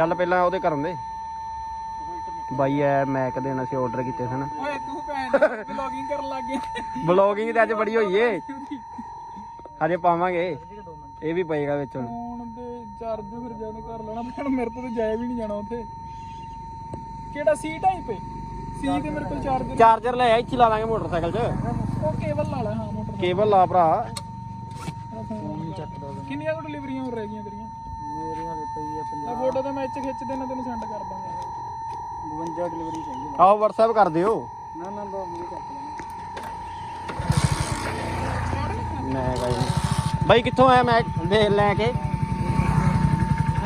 ਚੱਲ ਪਹਿਲਾਂ ਉਹਦੇ ਕਰਨ ਦੇ। ਬਾਈ ਐ ਮੈਕ ਦੇਣ ਅਸੀਂ ਆਰਡਰ ਕੀਤੇ ਸਨ। ਓਏ ਤੂੰ ਭੈਣ ਵਲੌਗਿੰਗ ਕਰਨ ਲੱਗ ਗਿਆ। ਬਲੌਗਿੰਗ ਤੇ ਅੱਜ ਬੜੀ ਹੋਈ ਏ। ਹਜੇ ਪਾਵਾਂਗੇ। ਇਹ ਵੀ ਪਏਗਾ ਵਿੱਚ ਹੁਣ। ਫੋਨ ਦੇ ਚਾਰਜ ਫਿਰ ਜਾਣੇ ਕਰ ਲੈਣਾ। ਮੇਰੇ ਤੋਂ ਤੇ ਜਾਇਆ ਵੀ ਨਹੀਂ ਜਾਣਾ ਉੱਥੇ। ਕਿਹੜਾ ਸੀ ਟਾਈਪ ਹੈ ਸੀ ਤੇ ਮੇਰੇ ਕੋਲ ਚਾਰਜਰ ਚਾਰਜਰ ਲੈ ਆ ਇੱਥੇ ਲਾ ਦਾਂਗੇ ਮੋਟਰਸਾਈਕਲ 'ਚ। ਉਹ ਕੇਬਲ ਲਾ ਲੈ ਹਾਂ ਮੋਟਰ ਕੇਬਲ ਲਾ ਭਰਾ। ਕਿੰਨੀਆਂ ਕੁ ਡਿਲੀਵਰੀਆਂ ਹੋ ਰਹਿ ਗਈਆਂ ਤੇਰੀਆਂ? ਮੇਰੀਆਂ ਦੇ ਪਈ ਆ ਆ ਫੋਟੋ ਤਾਂ ਮੈਂ ਇੱਥੇ ਖਿੱਚ ਦੇਣਾ ਤੈਨੂੰ ਸੈਂਡ ਕਰ ਦਾਂਗਾ। 52 ਡਿਲੀਵਰੀ ਚਾਹੀਦੀ। ਆਓ WhatsApp ਕਰ ਦਿਓ। ਨਾ ਨਾ ਬਾ ਮੇਰੇ ਕੱਟ ਲੈਣਾ ਮੈਂ ਬਾਈ ਬਾਈ ਕਿੱਥੋਂ ਆਇਆ ਮੈਂ ਦੇ ਲੈ ਕੇ? ਆ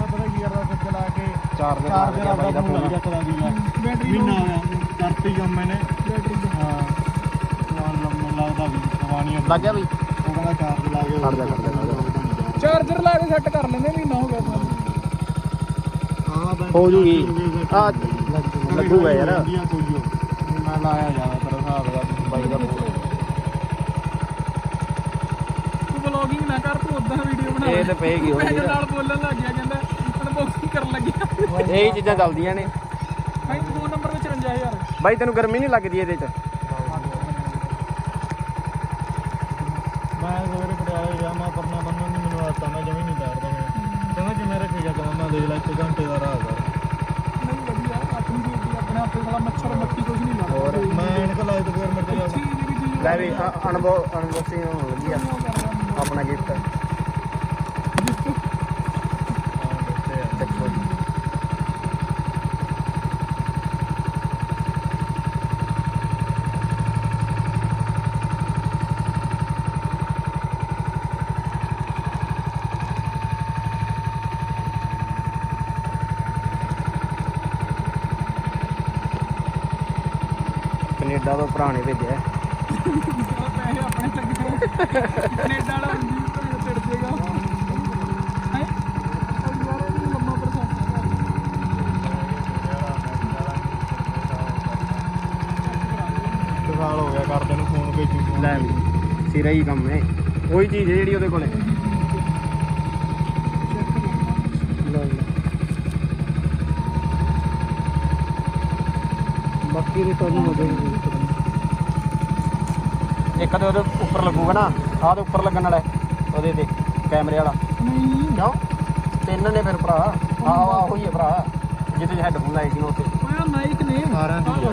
ਪਤਾ ਕੀ ਕਰਦਾ ਫਿਰ ਚਲਾ ਕੇ ਚਾਰਜਰ ਲਾ ਚਾਰਜਰ ਗਿਆ ਆਪਦਾ ਬਾਈ ਦਾ ਫੋਨ ਫੋਨ ਚੱਕਦਾ ਸੀਗਾ ਬੈਟਰੀ ਮਹੀਨਾ ਹੋਇਆ ਕਰਤੀ ਕੰਮ ਮੈਨੇ ਬੈਟਰੀ ਹਾਂ। ਨਾਲ ਲੱਗਦਾ ਵੀ ਸਵਾਨੀ ਲੱਗ ਗਿਆ ਬਈ? ਉਹ ਕਹਿੰਦਾ ਚਾਰਜ ਲਾ ਕੇ ਖੜ ਜਾ, ਖੜ ਜਾ, ਖੜ ਜਾ। ਚਾਰਜਰ ਲਾ ਕੇ ਸੈੱਟ ਕਰ ਲੈਂਦੇ ਮਹੀਨਾ ਹੋ ਗਿਆ ਸਾਨੂੰ ਹਾਂ ਹੋ ਜੂਗੀ। ਆ ਲੱਗੂਗਾ ਯਾਰ। ਮੈਂ ਲਾਇਆ ਜ਼ਿਆਦਾਤਰ ਹਿਸਾਬ ਦਾ ਬਾਈ ਦਾ ਫੋਨ। ਤੂੰ ਵਲੌਗਿੰਗ ਨਾ ਕਰ ਤੂੰ ਉਦਾਂ ਵੀਡੀਓ ਬਣਾ। ਇਹ ਤੇ ਪਏਗੀ ਹੁਣ ਮੇਰੇ ਨਾਲ ਬੋਲਣ ਲੱਗ ਗਿਆ ਕਹਿੰਦਾ ਅਨਬਾਕਸਿੰਗ ਕਰਨ ਲੱਗਿਆ। ਇਹ ਹੀ ਚੀਜ਼ਾਂ ਚੱਲਦੀਆਂ ਨੇ। ਭਾਈ ਫੋਨ ਨੰਬਰ ਵਿੱਚ 54000 ਬਾਈ ਤੈਨੂੰ ਗਰਮੀ ਨਹੀਂ ਲੱਗਦੀ ਇਹਦੇ 'ਚ? ਮੈਂ ਸਵੇਰੇ ਪਟਿਆਲੇ ਗਿਆ ਮੈਂ ਪਰਨਾ ਬੰਨਣ ਨਹੀਂ ਮੈਨੂੰ ਆਤਾ ਮੈਂ ਜਮੀ ਨਹੀਂ ਤਾਰਦਾ ਮੈਂ। ਕਹਿੰਦਾ ਜਿਵੇਂ ਰੱਖੇਗਾ ਕੰਮ ਮੈਂ ਦੇਖ ਲੈ ਇੱਕ ਘੰਟੇ ਦਾ ਰਾਹ ਦਾ ਨਹੀਂ ਵਧੀਆ ਆਪਣੀ ਡਿਊਟੀ ਆਪਣੇ ਆਪੇ ਸਾਲਾ ਮੱਛਰ ਮੱਖੀ ਕੁਝ ਨਹੀਂ ਲੱਗਦਾ। ਹੋਰ ਮੈਂ ਐਨਕ ਲਾਈ ਤੇ ਫਿਰ ਮੇਰੇ ਤੇ ਲੈ ਵੀ ਅਨਬੋ ਅਨਬਾਕਸਿੰਗ ਲੱਗੀ ਆ। ਕੈਨੇਡਾ ਤੋਂ ਭਰਾ ਨੇ ਭੇਜਿਆ ਪੈਸੇ ਆਪਣੇ ਲੱਗੇ ਕੈਨੇਡਾ ਵਾਲਾ ਹੁੰਦੀ ਤਾਂ ਚੜ ਜੇਗਾ ਹੈ। ਉਹ ਯਾਰ ਇਹ ਲੰਮਾ ਪ੍ਰੋਸੈਸ ਹੈ ਸਾਲ ਹੋ ਗਿਆ ਕਰਦੇ ਨੂੰ ਫੋਨ ਭੇਜੂ ਫੋਨ ਲੈ ਵੀ ਸਿਰਾ ਹੀ ਕੰਮ ਹੈ। ਉਹੀ ਚੀਜ਼ ਹੈ ਜਿਹੜੀ ਉਹਦੇ ਕੋਲੇ। ਬਾਕੀ ਦੇ ਤੁਹਾਨੂੰ ਹੋ ਜਾਏਗੀ ਤੇ ਉਹਦੇ ਉੱਪਰ ਲੱਗੂਗਾ ਨਾ ਆਹ ਦੇ ਉੱਪਰ ਲੱਗਣ ਵਾਲਾ ਹੈ, ਉਹਦੇ ਤੇ ਕੈਮਰੇ ਵਾਲਾ। ਨਹੀਂ। ਕਿਉਂ? ਤਿੰਨ ਨੇ ਫਿਰ ਭਰਾ। ਆਹ ਆਹ ਉਹੀ ਹੈ ਭਰਾ। ਜਿਹਦੇ ਹੈਡਫੋਨ ਲਾਏ ਸੀ ਨਾ ਉੱਤੇ। ਉਹ ਮਾਈਕ ਨੇ। ਸਾਰਿਆਂ ਦੀ ਆ।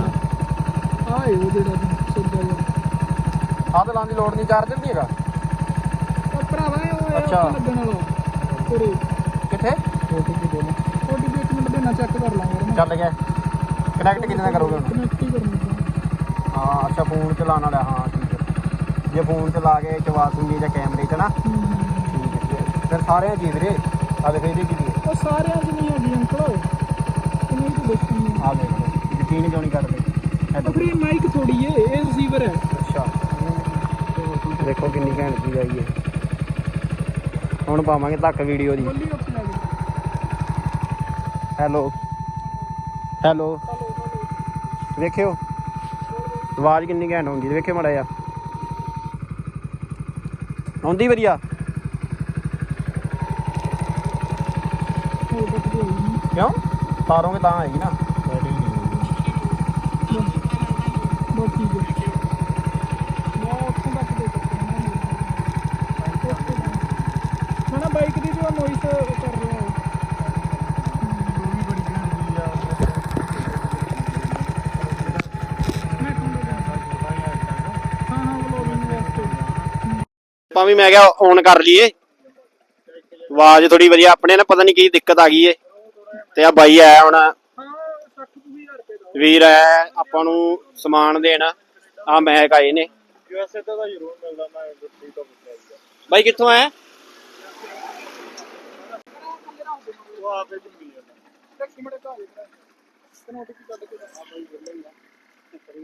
ਆ ਇਹ ਉਹ ਜਿਹੜਾ ਸਿੱਧਾ ਜਿਹਾ ਆਹ ਤੇ ਲਾਉਣ ਦੀ ਲੋੜ ਨਹੀਂ ਚਾਰਜਰ ਨਹੀਂ ਹੈਗਾ? ਉਹ ਭਰਾਵਾ ਇਹ ਉਹ ਇਹ ਅੱਛਾ। ਉੱਥੇ ਲੱਗਣ ਵਾਲਾ ਤੇਰੇ ਕਿੱਥੇ? ਕੀ ਦੇਣਾ। ਉਹਦੀ ਵੀ ਇੱਕ ਮਿੰਟ ਦੇ ਨਾਲ ਚੈੱਕ ਕਰ ਲਾਂਗਾ। ਯਾਰ ਮੈਂ ਚੱਲ ਗਿਆ। ਕਨੈਕਟ ਕਿੰਨੇ ਨਾਲ ਕਰੋਗੇ ਹੁਣ? ਕਨੈਕਟ ਹੀ ਕਰਨੀ ਹੈ। ਹਾਂ ਅੱਛਾ ਫੋਨ ਚਲਾਉਣ ਵਾਲਾ ਹਾਂ ਠੀਕ ਹੈ ਜੇ ਫੋਨ ਚਲਾ ਕੇ ਚਵਾ ਦੂੰਗੀ ਜਾਂ ਕੈਮਰੇ 'ਚ ਨਾ। ਠੀਕ ਹੈ। ਫਿਰ ਸਾਰਿਆਂ ਜੀ ਵੀਰੇ ਆ ਦੇਖ ਇਹਦੀ ਕੀ ਹੈ ਉਹ ਸਾਰਿਆਂ 'ਚ ਨਹੀਂ ਹੈਗੀ ਅੰਕਲ। ਕਿੰਨੀ ਕੁ ਦੇਖੀ ਹੈ ਆ ਦੇਖ ਯਕੀਨ ਕਿਉਂ ਨਹੀਂ ਕਰਦੇ? ਉਹ ਫਿਰ ਮਾਈਕ ਥੋੜੀ ਏ ਇਹ ਰਿਸੀਵਰ ਹੈ। ਅੱਛਾ। ਦੇਖੋ ਕਿੰਨੀ ਘੈਂਟ ਚੀਜ਼ ਆਈ ਹੈ ਹੁਣ ਪਾਵਾਂਗੇ ਤੱਕ ਵੀਡੀਓ ਦੀ। ਹੈਲੋ। ਹੈਲੋ। ਵੇਖਿਓ। ਆਵਾਜ਼ ਕਿੰਨੀ ਘੈਂਟ ਹੁੰਦੀ ਵੇਖਿਓ ਮੜਾ ਜਾ ਆਉਂਦੀ ਵਧੀਆ। ਕਿਉਂ? ਤਾਰੋਗੇ ਤਾਂ ਆਏਗੀ ਨਾ। ਬੈਟਰੀ ਨਹੀਂ ਬਹੁਤ ਠੀਕ ਹੈ। ਆਪਾਂ ਵੀ ਮੈਂ ਕਿਹਾ ਔਨ ਕਰ ਲਈਏ। ਆਵਾਜ਼ ਥੋੜੀ ਵਧੀਆ, ਆਪਣੇ ਨਾ ਪਤਾ ਨਹੀਂ ਕੀ ਦਿੱਕਤ ਆ ਗਈ ਏ। ਤੇ ਆ ਬਾਈ ਆਇਆ ਹੁਣ। ਵੀਰ ਆਇਆ, ਆਪਾਂ ਨੂੰ ਸਮਾਨ ਦੇਣ। ਆ ਮੈਕ ਆਏ ਨੇ। ਯੂਐਸਏ ਤੋਂ ਜ਼ਰੂਰ ਮਿਲਦਾ ਮੈਂ ਗੁੱਡੀ ਤੋਂ ਪੁੱਛਿਆ ਬਾਈ ਕਿੱਥੋਂ ਆਇਆ? ਉਹ ਆਪੇ ਚ ਜਾਂਦਾ ਇੱਕ ਮਿੰਟ ਕਾ ਦੇ ਕਨੋਟ ਕੀ ਕੱਢ ਕੇ ਦੱਸ ਬਾਈ ਵੇਲੇ ਹੀ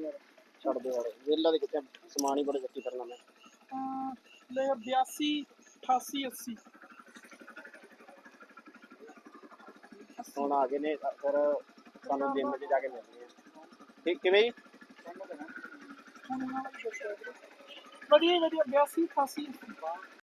ਆ ਛੱਡ ਦੇ ਯਾਰ ਵੇਲਾ ਦੇ ਕਿੱਥੇ ਸਮਾਨ ਹੀ ਬੜਾ ਚੱਕੀ ਕਰਨਾ ਮੈਂ। ਲੈ 82 88 80 ਹੁਣ ਆ ਗਏ ਨੇ ਫਿਰ ਸਾਨੂੰ ਜਿੰਮ 'ਚ ਜਾ ਕੇ ਮਿਲਦੇ ਆ। ਠੀਕ ਕਿਵੇਂ ਜੀ? ਵਧੀਆ ਵਧੀਆ 82 88 80